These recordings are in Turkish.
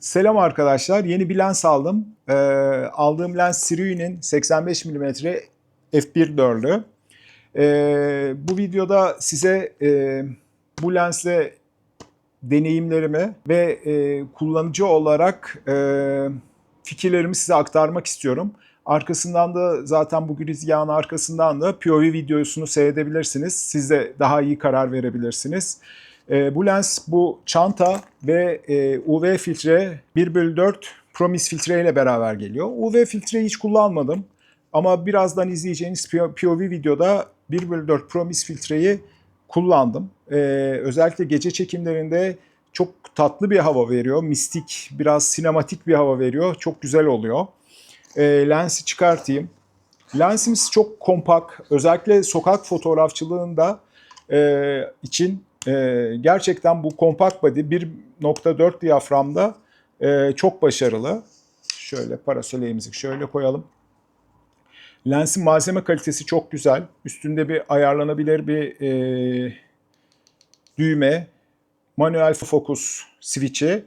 Selam arkadaşlar. Yeni bir lens aldım. Ee, aldığım lens Siriu'nun 85 mm f1.4'lü. Ee, bu videoda size e, bu lensle deneyimlerimi ve e, kullanıcı olarak e, fikirlerimi size aktarmak istiyorum. Arkasından da zaten bu girizgahın arkasından da POV videosunu seyredebilirsiniz. Siz de daha iyi karar verebilirsiniz. E, bu lens bu çanta ve e, UV filtre 1 bölü 4 Promis filtre ile beraber geliyor. UV filtreyi hiç kullanmadım. Ama birazdan izleyeceğiniz POV videoda 1 bölü 4 Promis filtreyi kullandım. E, özellikle gece çekimlerinde çok tatlı bir hava veriyor. Mistik, biraz sinematik bir hava veriyor. Çok güzel oluyor. E, lensi çıkartayım. Lensimiz çok kompakt. Özellikle sokak fotoğrafçılığında e, için e, gerçekten bu kompakt body 1.4 diyaframda e, çok başarılı. Şöyle parasoleğimizi şöyle koyalım. Lensin malzeme kalitesi çok güzel. Üstünde bir ayarlanabilir bir e, düğme, manuel fokus switch'i,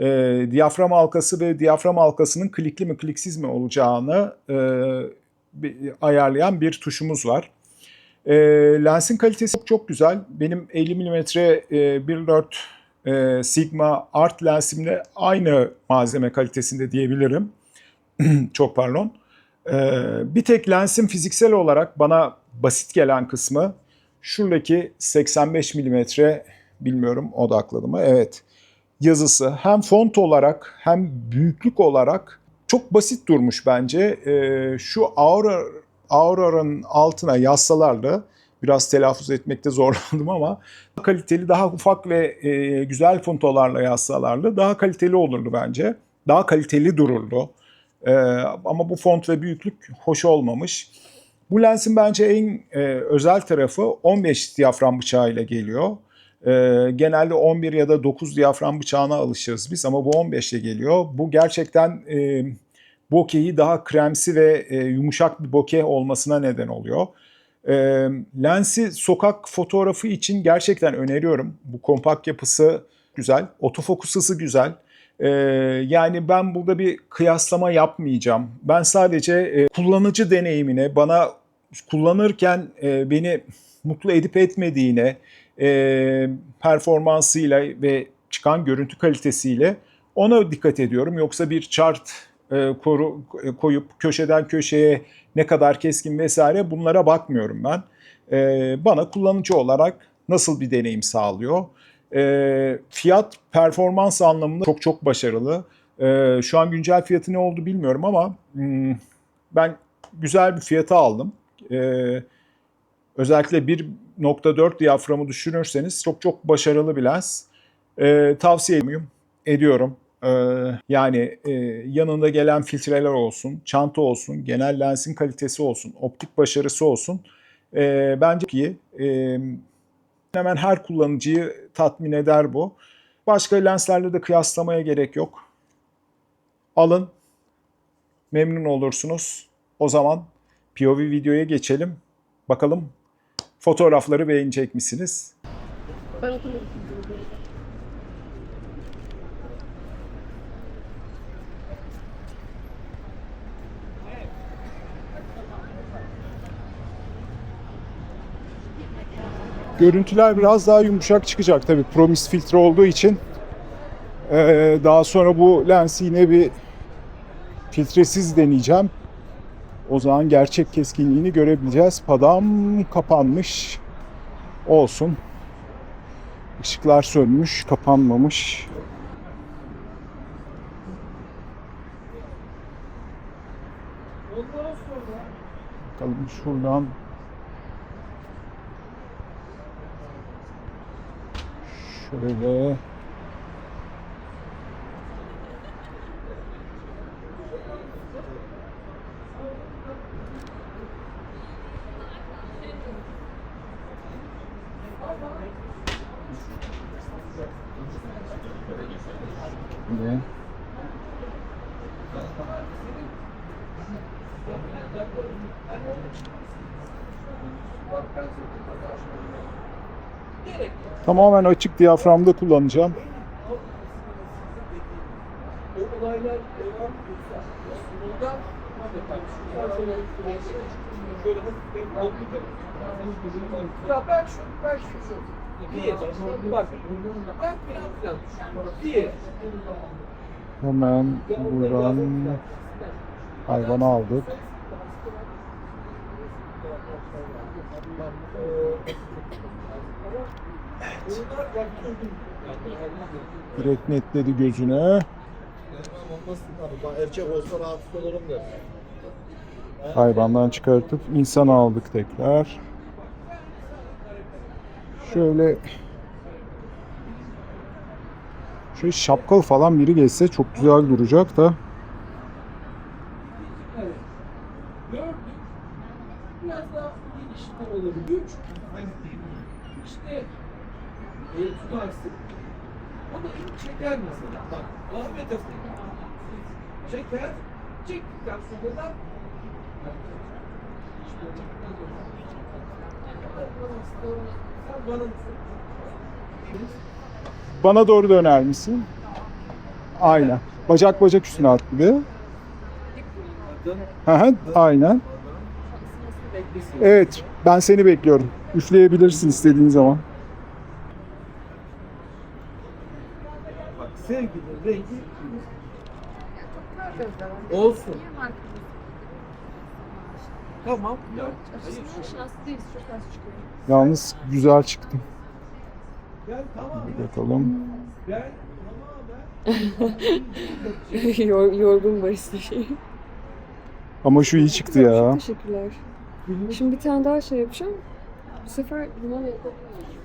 e, diyafram halkası ve diyafram halkasının klikli mi kliksiz mi olacağını e, bir, ayarlayan bir tuşumuz var. E, lensin kalitesi çok, güzel. Benim 50 mm e, 1.4 e, Sigma Art lensimle aynı malzeme kalitesinde diyebilirim. çok pardon. E, bir tek lensin fiziksel olarak bana basit gelen kısmı şuradaki 85 mm bilmiyorum odakladı mı? Evet. Yazısı hem font olarak hem büyüklük olarak çok basit durmuş bence. E, şu Aura Aurora'nın altına yazsalardı biraz telaffuz etmekte zorlandım ama kaliteli daha ufak ve e, güzel fontolarla yazsalardı daha kaliteli olurdu bence. Daha kaliteli dururdu. E, ama bu font ve büyüklük hoş olmamış. Bu lensin bence en e, özel tarafı 15 diyafram bıçağıyla geliyor. E, genelde 11 ya da 9 diyafram bıçağına alışırız biz ama bu 15 ile geliyor. Bu gerçekten e, bokeyi daha kremsi ve e, yumuşak bir bokeh olmasına neden oluyor. E, lensi sokak fotoğrafı için gerçekten öneriyorum. Bu kompakt yapısı güzel, otofokus hızı güzel. E, yani ben burada bir kıyaslama yapmayacağım. Ben sadece e, kullanıcı deneyimine, bana kullanırken e, beni mutlu edip etmediğine, e, performansıyla ve çıkan görüntü kalitesiyle ona dikkat ediyorum. Yoksa bir chart e, koru, e, koyup köşeden köşeye ne kadar keskin vesaire bunlara bakmıyorum ben. E, bana kullanıcı olarak nasıl bir deneyim sağlıyor? Fiyat performans anlamında çok çok başarılı. Şu an güncel fiyatı ne oldu bilmiyorum ama hmm, ben güzel bir fiyata aldım. Özellikle 1.4 diyaframı düşünürseniz çok çok başarılı bir lens. Tavsiye ediyorum. Ediyorum. Yani e, yanında gelen filtreler olsun, çanta olsun, genel lensin kalitesi olsun, optik başarısı olsun. E, bence iyi. E, hemen her kullanıcıyı tatmin eder bu. Başka lenslerle de kıyaslamaya gerek yok. Alın, memnun olursunuz. O zaman POV videoya geçelim. Bakalım fotoğrafları beğenecek misiniz? Ben Görüntüler biraz daha yumuşak çıkacak tabii Promis filtre olduğu için. Ee, daha sonra bu lensi yine bir filtresiz deneyeceğim. O zaman gerçek keskinliğini görebileceğiz. Padam kapanmış. Olsun. Işıklar sönmüş, kapanmamış. Bakalım şuradan Şöyle. Şöyle. Tamamen açık diyaframda kullanacağım. kalkacak. Ya ben şu, ben şu, şu. Bir, bak, ben biraz biraz Bir, Hemen buradan hayvanı aldık. Direkt netledi gözüne. Erkek olsa rahatsız olurum der. Hayvandan çıkartıp insan aldık tekrar. Şöyle Şöyle şapkalı falan biri geçse çok güzel duracak da. Evet. Biraz daha gelişme olabilir. İşte e, tutarsın. Da ilk çeker mesela. Bak Ahmet Efendi çeker. Çektikten sonra da bana doğru döner misin? Aynen. Bacak bacak üstüne at. Hı hı, aynen. Evet, ben seni bekliyorum. Üfleyebilirsin istediğin zaman. Bak sevginin rengi olsun. Tamam. Ya, hayır. Şanslı değiliz, çok az çıkıyor. Yalnız güzel çıktı. Ben tamam. Bir bakalım. Ben tamamen Yor, yorgun barista şey. Ama şu iyi çıktı ya. Teşekkürler. Şimdi bir tane daha şey yapacağım. Bu sefer limon yapalım.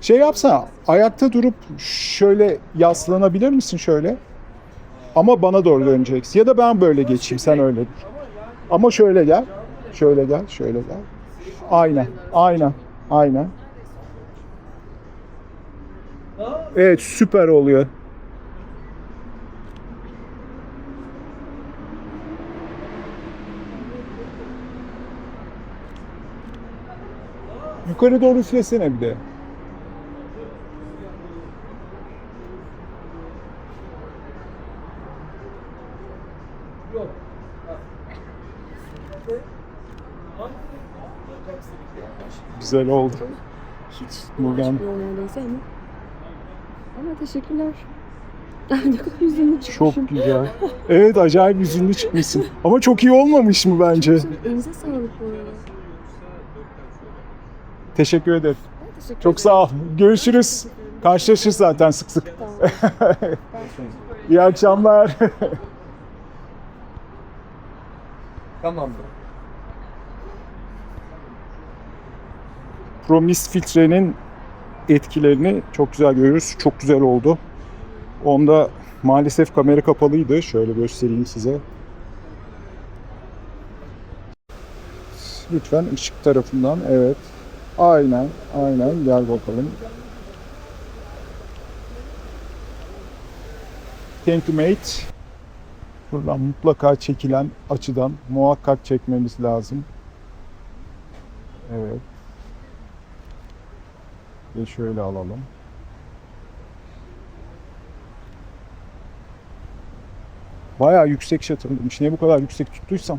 Şey yapsana, ayakta durup şöyle yaslanabilir misin şöyle? Ama bana doğru döneceksin. Ya da ben böyle geçeyim, sen öyle. Ama şöyle gel. Şöyle gel, şöyle gel. Aynen, aynen, aynen. Evet, süper oluyor. Yukarı doğru üflesene bir de. Güzel oldu. Hiç Buradan- ama. Ama teşekkürler. ne kadar çıkmışım. Çok güzel. Evet acayip yüzünlü çıkmışsın. Ama çok iyi olmamış mı bence? Elinize sağlık bu arada. Teşekkür ederim. Ben teşekkür Çok sağ ol. Görüşürüz. Karşılaşırız zaten sık sık. İyi akşamlar. Tamam. Promis filtrenin etkilerini çok güzel görüyoruz. Çok güzel oldu. Onda maalesef kamera kapalıydı. Şöyle göstereyim size. Lütfen ışık tarafından. Evet. Aynen. Aynen. Gel bakalım. Thank you mate. Buradan mutlaka çekilen açıdan muhakkak çekmemiz lazım. Evet. Ve şöyle alalım. Bayağı yüksek şatırmış. Niye bu kadar yüksek tuttuysam?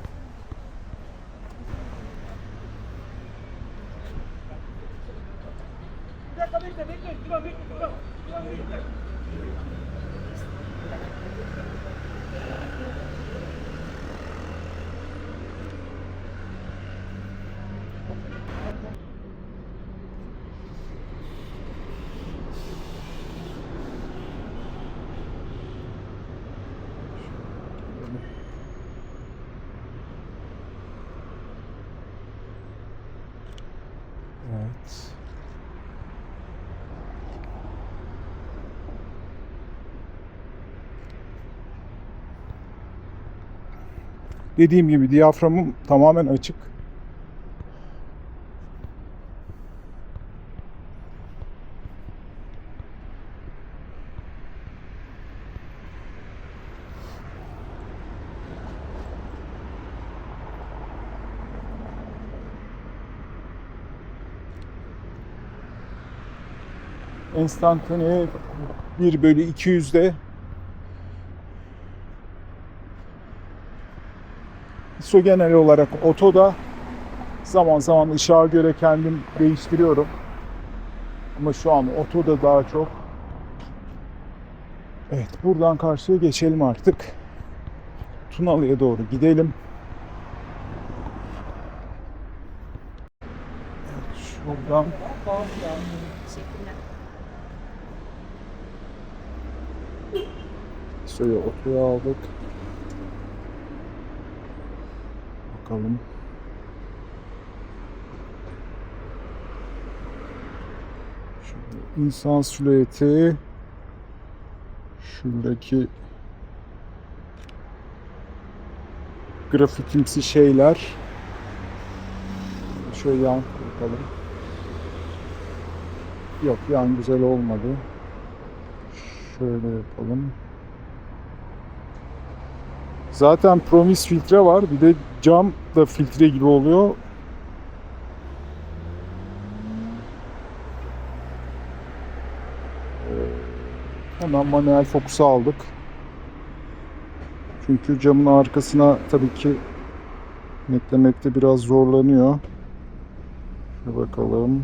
Evet. Dediğim gibi diyaframım tamamen açık. Hani, 1 bölü 200'de ISO genel olarak otoda zaman zaman ışığa göre kendim değiştiriyorum. Ama şu an otoda daha çok. Evet buradan karşıya geçelim artık. Tunalı'ya doğru gidelim. Evet, şuradan Şöyle otoya aldık. Bakalım. Şöyle insan silüeti şuradaki grafitimsi şeyler şöyle yan bakalım. Yok yan güzel olmadı. Şöyle yapalım. Zaten Promis filtre var. Bir de cam da filtre gibi oluyor. Hemen manuel fokusu aldık. Çünkü camın arkasına tabii ki netlemekte biraz zorlanıyor. Şöyle bakalım.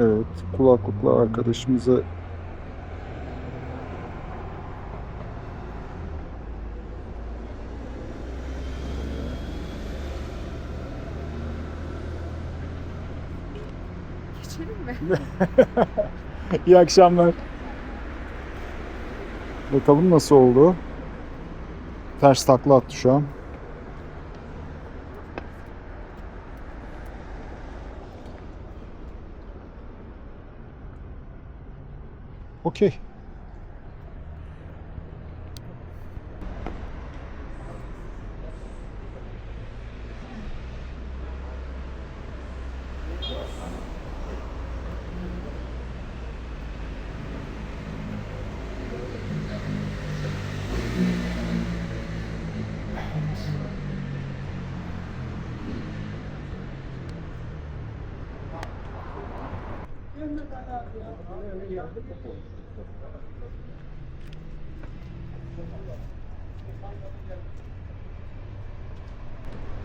Evet, kulaklıkla arkadaşımıza Geçelim mi? İyi akşamlar. Bakalım nasıl oldu. Ters takla attı şu an. Okey.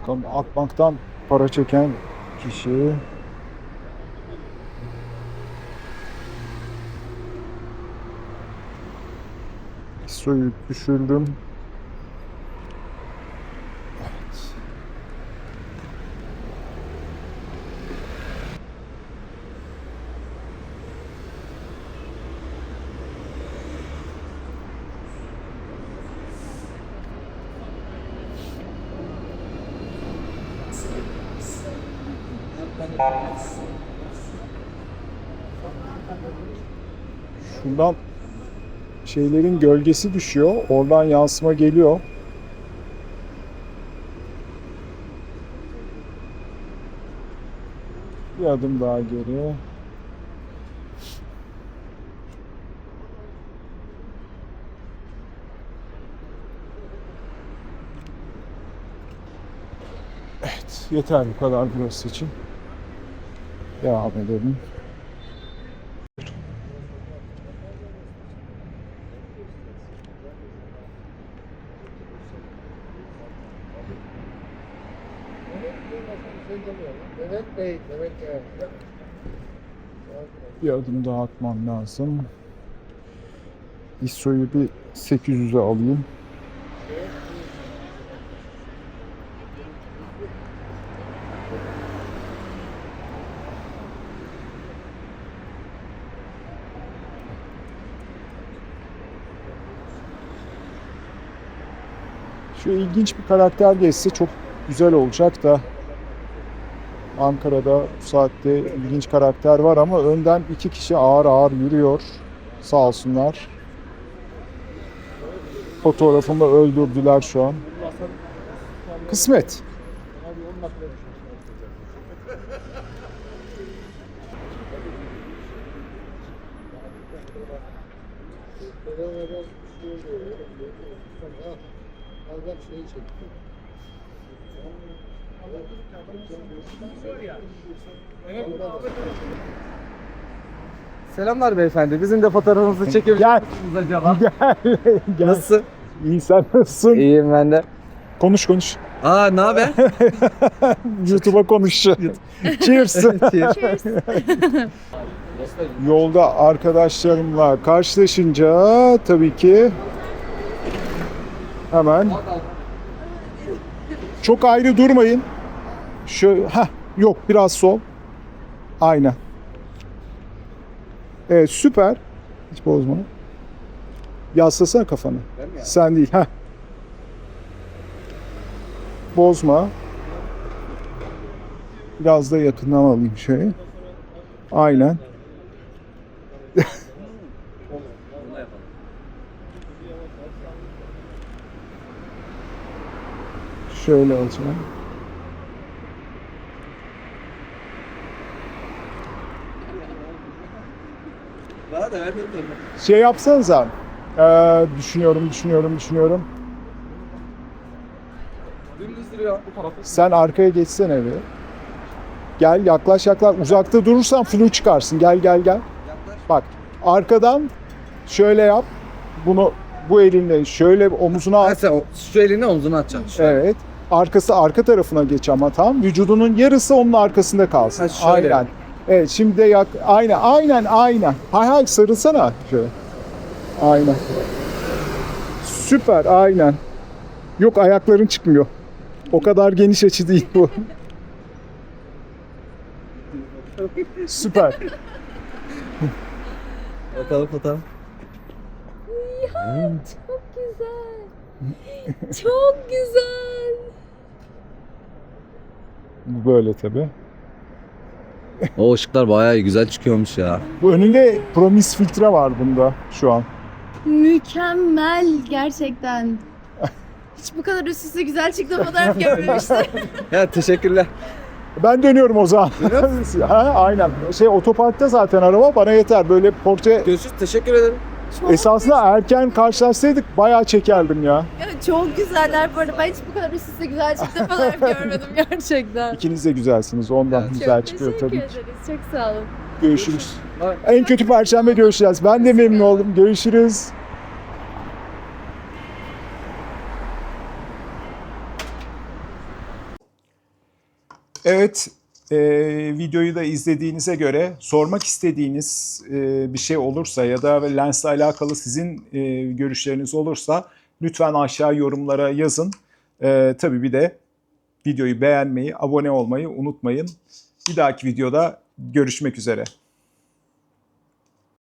Bakalım Akbank'tan para çeken kişi. Suyu düşürdüm. Şundan şeylerin gölgesi düşüyor. Oradan yansıma geliyor. Bir adım daha geri. Evet, yeter bu kadar burası için. Devam edelim. Bey. Bir adım daha atmam lazım. ISO'yu bir 800'e alayım. Şu ilginç bir karakter geçse çok güzel olacak da Ankara'da bu saatte ilginç karakter var ama önden iki kişi ağır ağır yürüyor. Sağ olsunlar. Fotoğrafımı öldürdüler şu an. Kısmet. Bak şeyi çek. Selamlar beyefendi. Bizim de fotoğrafımızı çekebilir Gel. misiniz acaba? Gel. Gel. Nasılsın? İyi sen nasılsın? İyiyim ben de. Konuş konuş. Aa ne haber? YouTube'a konuş. Cheers. Yolda arkadaşlarımla karşılaşınca tabii ki hemen çok ayrı durmayın. Şöyle, heh, yok biraz sol. Aynen. Evet süper. Hiç bozma. Yaslasana kafanı. Sen değil. Heh. Bozma. Biraz da yakından alayım şöyle. Aynen. Şöyle alacağım. Şey yapsanıza. Ee, düşünüyorum, düşünüyorum, düşünüyorum. Sen arkaya geçsene bir. Gel yaklaş yaklaş. Uzakta durursan flu çıkarsın. Gel gel gel. Bak arkadan şöyle yap. Bunu bu elinle şöyle omuzuna at. o- şu elini omzuna atacaksın. Evet. Arkası arka tarafına geç ama tamam. Vücudunun yarısı onun arkasında kalsın. Ha, şöyle. Aynen. Evet şimdi de yak aynen aynen aynen. Hay hay sarılsana şöyle. Aynen. Süper aynen. Yok ayakların çıkmıyor. O kadar geniş açı değil bu. Süper. Bakalım fotoğraf. Çok güzel. Çok güzel. Bu böyle tabi. O ışıklar bayağı güzel çıkıyormuş ya. Bu önünde promis filtre var bunda şu an. Mükemmel gerçekten. Hiç bu kadar üst üste güzel çıktı fotoğraf görmemiştim. Ya teşekkürler. Ben dönüyorum o zaman. ha, aynen. Şey otoparkta zaten araba bana yeter. Böyle portre Görüşürüz. Teşekkür ederim. Çok, esasında erken karşılaşsaydık bayağı çekerdim ya. çok güzeller bu arada. Ben hiç bu kadar üst üste güzel çıktı fotoğraf görmedim gerçekten. İkiniz de güzelsiniz. Ondan Evet. güzel çok çıkıyor teşekkür tabii ki. ederiz. Çok sağ olun. Görüşürüz. Bye. En kötü perşembe görüşeceğiz. Ben de memnun oldum. Görüşürüz. Evet, e, videoyu da izlediğinize göre sormak istediğiniz e, bir şey olursa ya da lensle alakalı sizin e, görüşleriniz olursa lütfen aşağı yorumlara yazın. E, tabii bir de videoyu beğenmeyi, abone olmayı unutmayın. Bir dahaki videoda görüşmek üzere.